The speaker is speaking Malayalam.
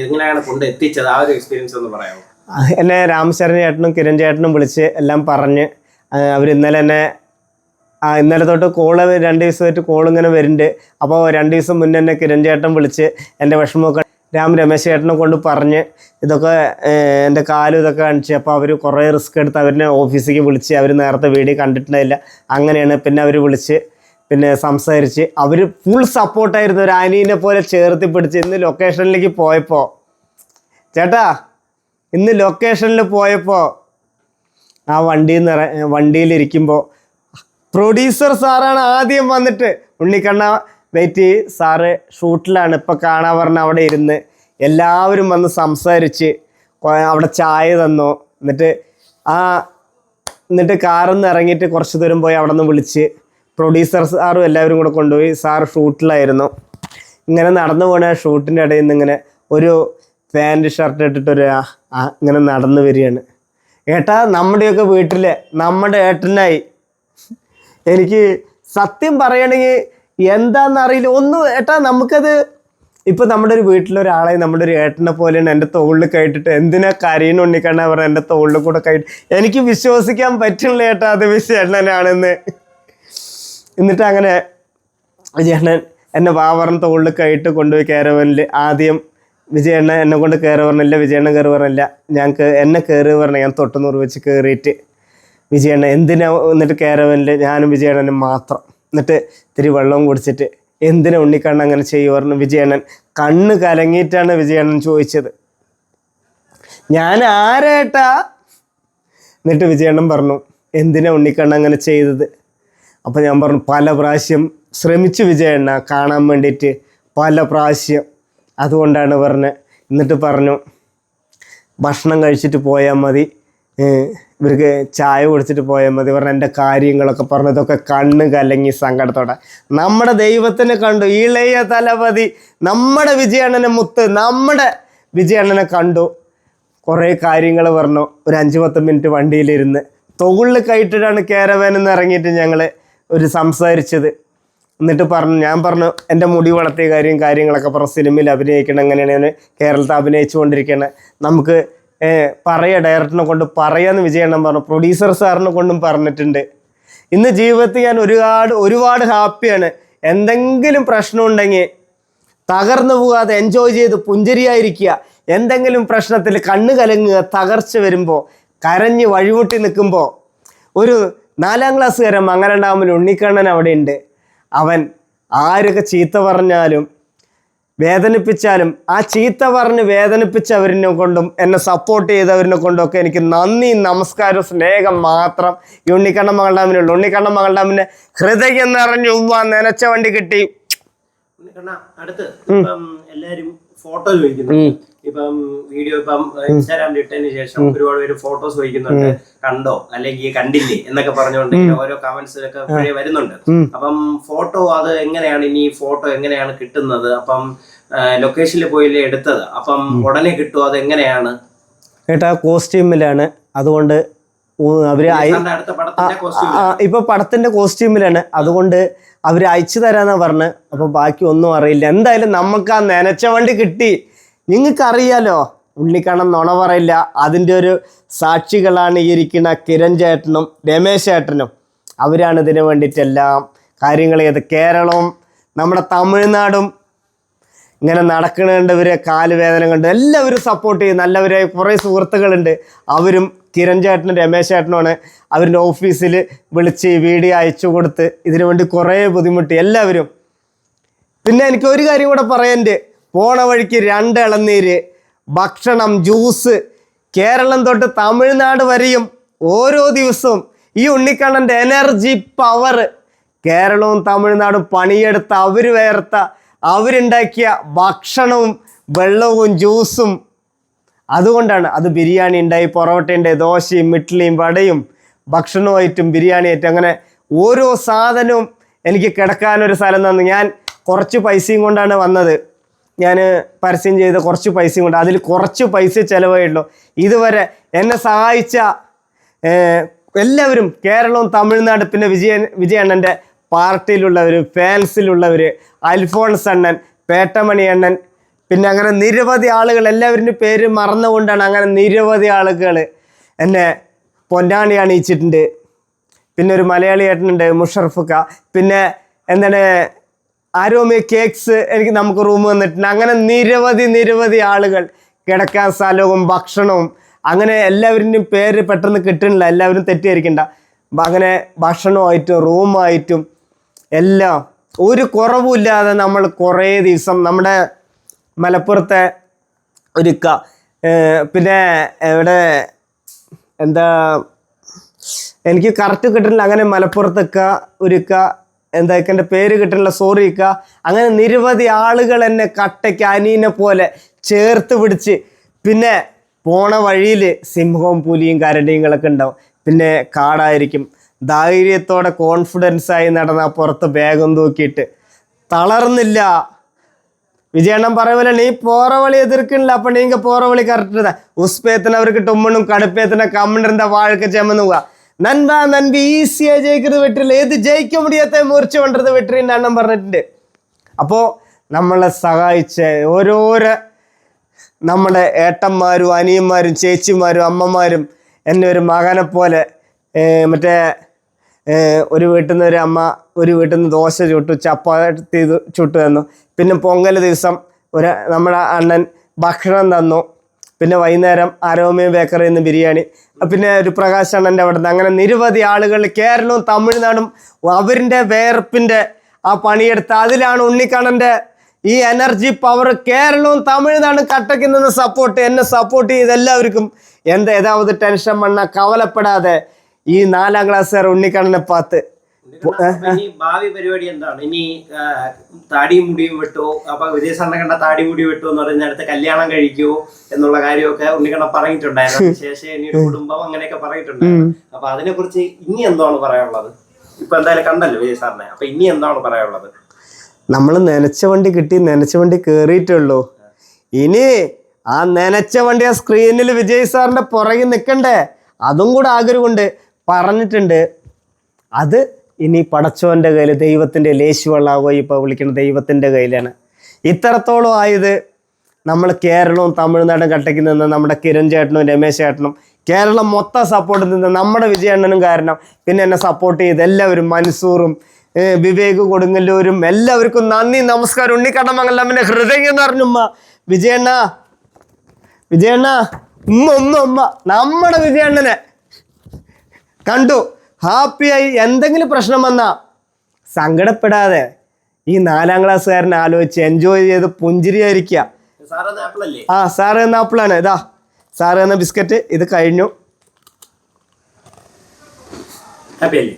എങ്ങനെയാണ് കൊണ്ട് എത്തിച്ചത് ആ ഒരു എക്സ്പീരിയൻസ് ഒന്ന് പറയാമോ? എന്നെ രാമശരൺ ചേട്ടനും കിരൺ ചേട്ടനും വിളിച്ച് എല്ലാം പറഞ്ഞ് അവർ ഇന്നലെ എന്നെ ആ ഇന്നലെ തൊട്ട് കോൾ രണ്ട് ദിവസമായിട്ട് കോൾ ഇങ്ങനെ വരുന്നുണ്ട്. അപ്പോൾ രണ്ട് ദിവസം മുന്നേ എന്നെ കിരൺ ചേട്ടൻ വിളിച്ച് എന്റെ വിഷമമൊക്കെ രാം രമേശ് ചേട്ടനെ കൊണ്ട് പറഞ്ഞ് ഇതൊക്കെ എന്റെ കാലും ഇതൊക്കെ കാണിച്ച് അപ്പോൾ അവർ കുറേ റിസ്ക് എടുത്ത് അവരിനെ ഓഫീസിലേക്ക് വിളിച്ച് അവർ നേരത്തെ വീഡിയോ കണ്ടിട്ടുണ്ടായില്ല. അങ്ങനെയാണ് പിന്നെ അവർ വിളിച്ച് പിന്നെ സംസാരിച്ച് അവർ ഫുൾ സപ്പോർട്ടായിരുന്നു ഒരു ആനീനെ പോലെ ചേർത്തി പിടിച്ച് ഇന്ന് ലൊക്കേഷനിലേക്ക് പോയപ്പോൾ ചേട്ടാ ഇന്ന് ലൊക്കേഷനിൽ പോയപ്പോൾ ആ വണ്ടിയിൽ നിന്ന് വണ്ടിയിലിരിക്കുമ്പോൾ പ്രൊഡ്യൂസർ സാറാണ് ആദ്യം വന്നിട്ട്. ഉണ്ണിക്കണ്ണ വെയിറ്റ് സാറ് ഷൂട്ടിലാണ് ഇപ്പം കാണാൻ പറഞ്ഞ അവിടെ ഇരുന്ന് എല്ലാവരും വന്ന് സംസാരിച്ച് അവിടെ ചായ തന്നു. എന്നിട്ട് ആ എന്നിട്ട് കാറിൽ നിന്ന് ഇറങ്ങിയിട്ട് കുറച്ച് ദൂരം പോയി അവിടെ നിന്ന് വിളിച്ച് പ്രൊഡ്യൂസർ സാറും എല്ലാവരും കൂടെ കൊണ്ടുപോയി സാർ ഷൂട്ടിലായിരുന്നു. ഇങ്ങനെ നടന്നു പോണ ഷൂട്ടിന്റെ ഇടയിൽ നിന്ന് ഇങ്ങനെ ഒരു പാന്റ് ഷർട്ട് ഇട്ടിട്ടൊരു ഇങ്ങനെ നടന്നു വരികയാണ്. ഏട്ടാ നമ്മുടെയൊക്കെ വീട്ടിലെ നമ്മുടെ ഏട്ടനായി. എനിക്ക് സത്യം പറയണമെങ്കിൽ എന്താണെന്നറിയില്ല ഒന്നും ഏട്ടാ നമുക്കത് ഇപ്പം നമ്മുടെ ഒരു വീട്ടിലൊരാളെ നമ്മുടെ ഒരു ഏട്ടനെ പോലെയാണ് എന്റെ തോളിൽ കയറ്റിട്ട് എന്തിനാ കരീന ഉണ്ണിക്കണ്ണ പറഞ്ഞ എന്റെ തോളിൽ കൂടെ കയറ്റി എനിക്ക് വിശ്വസിക്കാൻ പറ്റുള്ളൂ ഏട്ടാ അത് വിശേഷനാണെന്ന് എന്നിട്ട് അങ്ങനെ വിജയണ്ണൻ എന്നെ വാവറിന് തോളിൽ കയറ്റ് കൊണ്ടുപോയി കയറവനിൽ ആദ്യം വിജയണ്ണൻ എന്നെ കൊണ്ട് കയറി പറഞ്ഞില്ല വിജയണ്ണൻ കയറി പറഞ്ഞില്ല ഞാൻ എന്നെ കയറി പറഞ്ഞ ഞാൻ തൊട്ടുനൂറ് വെച്ച് കയറിയിട്ട് വിജയണ്ണൻ എന്തിനാ എന്നിട്ട് കയറവനിൽ ഞാനും വിജയണ്ണനും മാത്രം. എന്നിട്ട് ഇത്തിരി വെള്ളവും കുടിച്ചിട്ട് എന്തിനാ ഉണ്ണിക്കണ്ണൻ അങ്ങനെ ചെയ്യു പറഞ്ഞു വിജയണ്ണൻ കണ്ണ് കലങ്ങിയിട്ടാണ് വിജയണ്ണൻ ചോദിച്ചത്. ഞാൻ ആരേട്ടാ എന്നിട്ട് വിജയണ്ണൻ പറഞ്ഞു എന്തിനാ ഉണ്ണിക്കണ്ണൻ അങ്ങനെ ചെയ്തത്? അപ്പോൾ ഞാൻ പറഞ്ഞു പല പ്രാവശ്യം ശ്രമിച്ചു വിജയണ്ണ കാണാൻ വേണ്ടിയിട്ട് പല പ്രാവശ്യം. അതുകൊണ്ടാണ് പറഞ്ഞത് എന്നിട്ട് പറഞ്ഞു ഭക്ഷണം കഴിച്ചിട്ട് പോയാൽ മതി ഇവർക്ക് ചായ കുടിച്ചിട്ട് പോയാൽ മതി. പറഞ്ഞ എന്റെ കാര്യങ്ങളൊക്കെ പറഞ്ഞു ഇതൊക്കെ കണ്ണ് കലങ്ങി സങ്കടത്തോടെ. നമ്മുടെ ദൈവത്തിനെ കണ്ടു ഇളയ തലപതി നമ്മുടെ വിജയണ്ണനെ മുത്ത് നമ്മുടെ വിജയണ്ണനെ കണ്ടു. കുറേ കാര്യങ്ങൾ പറഞ്ഞു ഒരു അഞ്ച് പത്ത് മിനിറ്റ് വണ്ടിയിലിരുന്ന്. തൊഴിൽ കയറ്റിട്ടാണ് കേരവാൻ ഇറങ്ങിയിട്ട് ഞങ്ങൾ ഒരു സംസാരിച്ചത്. എന്നിട്ട് പറഞ്ഞു ഞാൻ പറഞ്ഞു എന്റെ മുടി വളർത്തിയ കാര്യം കാര്യങ്ങളൊക്കെ പറഞ്ഞു സിനിമയിൽ അഭിനയിക്കണം എങ്ങനെയാണ് കേരളത്തിൽ അഭിനയിച്ചു കൊണ്ടിരിക്കണം. നമുക്ക് പറയുക പറയാ ഡയറക്ടറിനെ കൊണ്ട് പറയാന്ന് വിജയണ്ണം പറഞ്ഞു പ്രൊഡ്യൂസർ സാറിനെ കൊണ്ടും പറഞ്ഞിട്ടുണ്ട്. ഇന്ന് ജീവിതത്തിൽ ഞാൻ ഒരുപാട് ഒരുപാട് ഹാപ്പിയാണ് എന്തെങ്കിലും പ്രശ്നം ഉണ്ടെങ്കിൽ തകർന്നു പോകാതെ എൻജോയ് ചെയ്ത് പുഞ്ചരിയായിരിക്കുക. എന്തെങ്കിലും പ്രശ്നത്തിൽ കണ്ണ് കലങ്ങുക തകർച്ച വരുമ്പോൾ കരഞ്ഞ് വഴിമുട്ടി നിൽക്കുമ്പോൾ ഒരു നാലാം ക്ലാസ്സുകാരൻ മംഗലണ്ടാമിൽ ഉണ്ണിക്കണ്ണൻ അവിടെ ഉണ്ട് അവൻ ആരൊക്കെ ചീത്ത പറഞ്ഞാലും വേദനിപ്പിച്ചാലും ആ ചീത്ത പറഞ്ഞ് വേദനിപ്പിച്ചവരിനെ കൊണ്ടും എന്നെ സപ്പോർട്ട് ചെയ്തവരിനെ കൊണ്ടും ഒക്കെ എനിക്ക് നന്ദി നമസ്കാരം സ്നേഹം മാത്രം ഈ ഉണ്ണിക്കണ്ണൻ മംഗളഡാമിനുള്ള ഉണ്ണിക്കണ്ണൻ മംഗളഡാമിന്റെ ഹൃദയം നിറഞ്ഞു ഉവ്വ നനച്ച വണ്ടി കിട്ടി. ഉണ്ണിക്കണ്ണ അടുത്ത് എല്ലാരും ഫോട്ടോ ചോദിക്കുന്നു. ഇപ്പം വീഡിയോ ഇപ്പം ഇൻസ്റ്റാഗ്രാമിൽ ഇട്ടതിന് ശേഷം ഒരുപാട് പേര് ഫോട്ടോസ് ചോദിക്കുന്നുണ്ട് കണ്ടോ? അല്ലെങ്കിൽ കണ്ടില്ലേ? എന്നൊക്കെ പറഞ്ഞുകൊണ്ട് ഓരോ കമന്റ്സ് ഒക്കെ ഇപ്പോഴേ വരുന്നുണ്ട്. അപ്പം ഫോട്ടോ അത് എങ്ങനെയാണ്? ഇനി ഫോട്ടോ എങ്ങനെയാണ് കിട്ടുന്നത്? അപ്പം ലൊക്കേഷനിൽ പോയില്ലേ എടുത്തത്? അപ്പം ഉടനെ കിട്ടുമോ അത് എങ്ങനെയാണ്? ഏട്ടാ കോസ്റ്റ്യൂമിലാണ് അതുകൊണ്ട് അവർ ഇപ്പൊ പടത്തിന്റെ കോസ്റ്റ്യൂമിലാണ് അതുകൊണ്ട് അവർ അയച്ചു തരാന്നാ പറഞ്ഞ്. അപ്പൊ ബാക്കി ഒന്നും അറിയില്ല. എന്തായാലും നമുക്ക് ആ നനച്ച വണ്ടി കിട്ടി. നിങ്ങൾക്ക് അറിയാലോ ഉണ്ണിക്കണ്ണം നുണ പറയില്ല. അതിന്റെ ഒരു സാക്ഷികളാണ് ഈ ഇരിക്കുന്ന കിരൺ ചേട്ടനും രമേശ് ചേട്ടനും. അവരാണ് ഇതിനു വേണ്ടിയിട്ടെല്ലാം കാര്യങ്ങൾ ചെയ്ത്. കേരളവും നമ്മുടെ തമിഴ്നാടും ഇങ്ങനെ നടക്കണുണ്ടവരെ കാലുവേദന കണ്ട് എല്ലാവരും സപ്പോർട്ട് ചെയ്യും. നല്ലവരായി കുറേ സുഹൃത്തുക്കളുണ്ട്. അവരും കിരൺ ചേട്ടനും രമേശ് ചേട്ടനുമാണ്. അവരുടെ ഓഫീസിൽ വിളിച്ച് വീഡിയോ അയച്ചു കൊടുത്ത് ഇതിനു വേണ്ടി കുറേ ബുദ്ധിമുട്ടി എല്ലാവരും. പിന്നെ എനിക്ക് ഒരു കാര്യം കൂടെ പറയാനുണ്ട് പോണ വഴിക്ക് രണ്ട് ഇളനീര് ഭക്ഷണം ജ്യൂസ്. കേരളം തൊട്ട് തമിഴ്നാട് വരെയും ഓരോ ദിവസവും ഈ ഉണ്ണിക്കണ്ണന്റെ എനർജി പവർ കേരളവും തമിഴ്നാടും പണിയെടുത്ത അവർ വേർത്ത അവരുണ്ടാക്കിയ ഭക്ഷണവും വെള്ളവും ജ്യൂസും. അതുകൊണ്ടാണ് അത് ബിരിയാണി ഉണ്ടായി പൊറോട്ട ഉണ്ടായി ദോശയും ഇഡ്ഡലിയും വടയും ഭക്ഷണമായിട്ടും ബിരിയാണി ആയിട്ടും അങ്ങനെ ഓരോ സാധനവും എനിക്ക് കിടക്കാനൊരു സ്ഥലം തന്നു. ഞാൻ കുറച്ച് പൈസയും കൊണ്ടാണ് വന്നത്. ഞാൻ പരസ്യം ചെയ്ത കുറച്ച് പൈസയും കൊണ്ട് അതിൽ കുറച്ച് പൈസ ചിലവായുള്ളൂ ഇതുവരെ എന്നെ സഹായിച്ച എല്ലാവരും കേരളവും തമിഴ്നാട് പിന്നെ വിജയൻ വിജയണ്ണന്റെ പാർട്ടിയിലുള്ളവർ ഫാൻസിലുള്ളവർ അൽഫോൺസ് അണ്ണൻ പേട്ടമണി അണ്ണൻ പിന്നെ അങ്ങനെ നിരവധി ആളുകൾ എല്ലാവരുടെ പേര് മറന്നുകൊണ്ടാണ് അങ്ങനെ നിരവധി ആളുകൾ എന്നെ പൊന്നാണി അണിയിച്ചിട്ടുണ്ട്. പിന്നെ ഒരു മലയാളി ഏട്ടനുണ്ട് മുഷറഫുക്ക. പിന്നെ എന്താണ് ആരോമി കേക്ക്സ് എനിക്ക് നമുക്ക് റൂം വന്നിട്ടുണ്ട്. അങ്ങനെ നിരവധി നിരവധി ആളുകൾ കിടക്കാൻ സ്ഥലവും ഭക്ഷണവും അങ്ങനെ എല്ലാവരുടെയും പേര് പെട്ടെന്ന് കിട്ടണില്ല എല്ലാവരും തെറ്റിദ്ധരിക്കണ്ട. ബ- അങ്ങനെ ഭക്ഷണമായിട്ടും റൂമായിട്ടും എല്ലാം ഒരു കുറവുമില്ലാതെ നമ്മൾ കുറേ ദിവസം നമ്മുടെ മലപ്പുറത്തെ ഒരു ക പിന്നെ ഇവിടെ എന്താ എനിക്ക് കറക്റ്റ് കിട്ടുന്നില്ല. അങ്ങനെ മലപ്പുറത്തൊക്കെ ഒരുക്ക എന്താ എന്റെ പേര് കിട്ടണില്ല സോറി ഇക്ക. അങ്ങനെ നിരവധി ആളുകൾ എന്നെ കട്ടയ്ക്ക് അനീനെ പോലെ ചേർത്ത് പിടിച്ച് പിന്നെ പോണ വഴിയിൽ സിംഹവും പുലിയും കരടിയങ്ങളൊക്കെ ഉണ്ടാവും. പിന്നെ കാടായിരിക്കും. ധൈര്യത്തോടെ കോൺഫിഡൻസായി നടന്ന പുറത്ത് ബാഗും തൂക്കിയിട്ട്. തളർന്നില്ല. വിജയണ്ണം പറയപോലെ നീ പോറവളി എതിർക്കണില്ല അപ്പൊ നീങ്ക പോറവളി കറക്റ്റ് ഉസ്പേത്തിന് അവർക്ക് ടുമ്മണും കടുപ്പേത്തിന് കമ്മണ്ടിരുന്ന വാഴക്ക് ചെമ്മനുക നന്മ നൻപി ഈസിയായി ജയിക്കുന്നത് വെട്ടില്ല ഏത് ജയിക്കാൻ മുടിയാത്ത മുറിച്ച് വേണ്ടത് വെട്ടിൽ അണ്ണം പറഞ്ഞിട്ടുണ്ട്. അപ്പോൾ നമ്മളെ സഹായിച്ച ഓരോരോ നമ്മുടെ ഏട്ടന്മാരും അനിയന്മാരും ചേച്ചിമാരും അമ്മമാരും എന്നെ ഒരു മകനെ പോലെ മറ്റേ ഒരു വീട്ടിൽ നിന്ന് ഒരു അമ്മ ഒരു വീട്ടിൽ നിന്ന് ദോശ ചുട്ടു ചപ്പാത്തി ചുട്ടു തന്നു. പിന്നെ പൊങ്കൽ ദിവസം ഒരു നമ്മുടെ അണ്ണൻ ഭക്ഷണം തന്നു. പിന്നെ വൈകുന്നേരം ആരോമയും ബേക്കറിയിൽ നിന്ന് ബിരിയാണി. പിന്നെ ഒരു പ്രകാശ് അണ്ണന്റെ അവിടെ നിന്ന് അങ്ങനെ നിരവധി ആളുകൾ കേരളവും തമിഴ്നാടും അവരിന്റെ വേർപ്പിന്റെ ആ പണിയെടുത്ത് അതിലാണ് ഉണ്ണിക്കണ്ണന്റെ ഈ എനർജി പവർ കേരളവും തമിഴ്നാടും കട്ടയ്ക്ക് നിന്ന് സപ്പോർട്ട് എന്നെ സപ്പോർട്ട് ചെയ്ത് എല്ലാവർക്കും എന്താ ഏതാവത് ടെൻഷൻ വണ്ണ കവലപ്പെടാതെ ഈ നാലാം ക്ലാസ്സുകാർ ഉണ്ണിക്കണ്ണനെ പാത്ത്. ഭാവി പരിപാടി എന്താണ്? ഇനി താടി മുടി വെട്ടോ അപ്പൊ വിജയസാറിനെ കണ്ട താടി മുടി വെട്ടോ എന്ന് പറയുന്ന അടുത്ത് കല്യാണം കഴിക്കുമോ എന്നുള്ള കാര്യമൊക്കെ ഉണ്ണിക്കണ്ണ പറഞ്ഞിട്ടുണ്ടായിരുന്നു. ശേഷം ഇനി കുടുംബം അങ്ങനെയൊക്കെ പറഞ്ഞിട്ടുണ്ടായിരുന്നു. അപ്പൊ അതിനെ കുറിച്ച് ഇനി എന്താണ് പറയാനുള്ളത്? ഇപ്പൊ എന്തായാലും കണ്ടല്ലോ വിജയ സാറിനെ അപ്പൊ ഇനി എന്താണ് പറയാനുള്ളത്? നമ്മൾ നനച്ച വണ്ടി കിട്ടി നനച്ച വണ്ടി കേറിയിട്ടുള്ളൂ ഇനി ആ നനച്ച വണ്ടി ആ സ്ക്രീനിൽ വിജയ് സാറിന്റെ പുറകിൽ നിൽക്കണ്ടേ അതും കൂടെ ആഗ്രഹമുണ്ട്. പറഞ്ഞിട്ടുണ്ട്. അത് ഇനി പടച്ചോന്റെ കയ്യിൽ ദൈവത്തിന്റെ ലേശു വെള്ളാവോ ഇപ്പോൾ വിളിക്കുന്ന ദൈവത്തിന്റെ കയ്യിലാണ്. ഇത്രത്തോളം ആയത് നമ്മൾ കേരളവും തമിഴ്നാടും കട്ടയ്ക്ക് നിന്ന് നമ്മുടെ കിരൺ ചേട്ടനും രമേശ് ചേട്ടനും കേരളം മൊത്തം സപ്പോർട്ട് നിന്ന് നമ്മുടെ വിജയണ്ണനും കാരണം പിന്നെ എന്നെ സപ്പോർട്ട് ചെയ്ത് എല്ലാവരും മൻസൂറും വിവേക് കൊടുങ്ങല്ലൂരും എല്ലാവർക്കും നന്ദി നമസ്കാരം. ഉണ്ണിക്കണ്ണമംഗലമ്മന്റെ ഹൃദയം എന്ന് പറഞ്ഞുമ്മ വിജയണ്ണ വിജയണ്ണ ഉമ്മ ഉമ്മ ഉമ്മ. നമ്മുടെ വിജയണ്ണനെ കണ്ടു. ഹാപ്പിയായി എന്തെങ്കിലും പ്രശ്നം വന്നാ സങ്കടപ്പെടാതെ ഈ നാലാം ക്ലാസ്സുകാരനെ ആലോചിച്ച് എൻജോയ് ചെയ്ത് പുഞ്ചിരിയായിരിക്കുക. ആ സാറ് എന്ന ആപ്പിളാണ്. ഇതാ സാറ് എന്ന ബിസ്ക്കറ്റ് ഇത് കഴിഞ്ഞു. ഹാപ്പി അല്ലേ